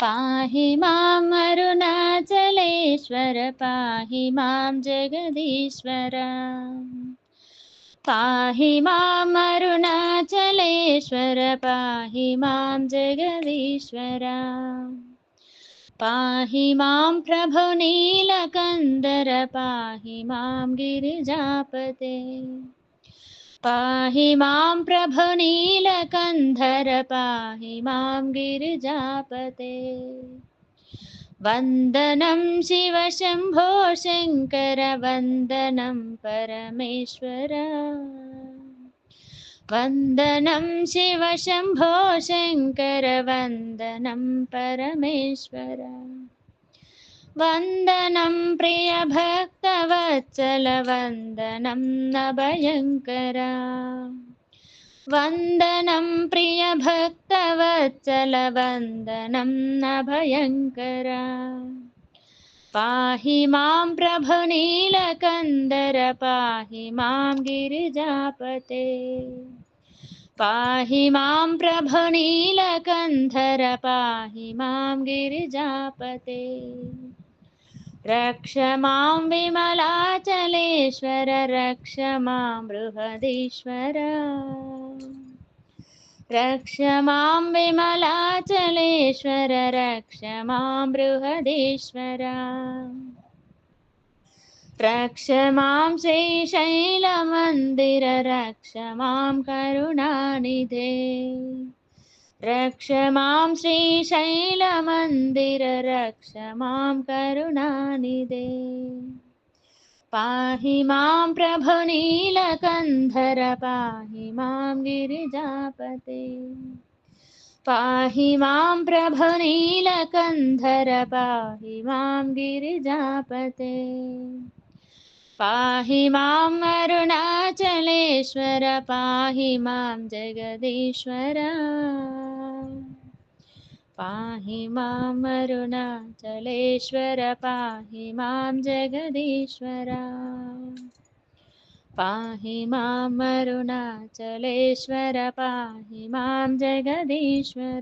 पाहि माम् अरुणाचलेश्वर, पाहि माँ जगदीश्वर। पाहि माम् अरुणाचलेश्वर, पाहि माँ जगदीश्वर। पाहि माँ प्रभो नीलकन्दर, पाहि माँ गिरिजापते। पाहि मां प्रभो नीलकन्धर पाहि मां गिरिजापते। वन्दनं शिव शम्भो शङ्कर वन्दनं परमेश्वर। वन्दनं शिव शम्भो शङ्कर वन्दनं परमेश्वर वन्दनं प्रियभक्तवत्सल वन्दनं न भयङ्कर। वन्दनं प्रियभक्तवत्सल वन्दनं न भयङ्कर। पाहि माँ प्रभु नीलकन्दर, पाहि माँ गिरिजापते। पाहि माँ प्रभु नीलकन्धर, पाहि माँ गिरिजापते। रक्ष मां विमलाचलेश्वर रक्ष मां बृहदीश्वर रक्ष मां विमलाचलेश्वर रक्ष मां बृहदीश्वर रक्ष मां श्रीशैलमन्दिर रक्ष मां करुणानिधे रक्ष मां श्रीशैलमन्दिर रक्ष मां करुणानिधे पाहि मां प्रभु नीलकन्धर पाहि मां गिरिजापते पाहि मां प्रभु नीलकन्धर पाहि मां गिरिजापते पाहि माम् अरुणाचलेश्वर, पाहि माँ जगदीश्वर। पाहि माम् अरुणाचलेश्वर, पाहि माँ जगदीश्वर। पाहि माम् अरुणाचलेश्वर, पाहि माँ जगदीश्वर।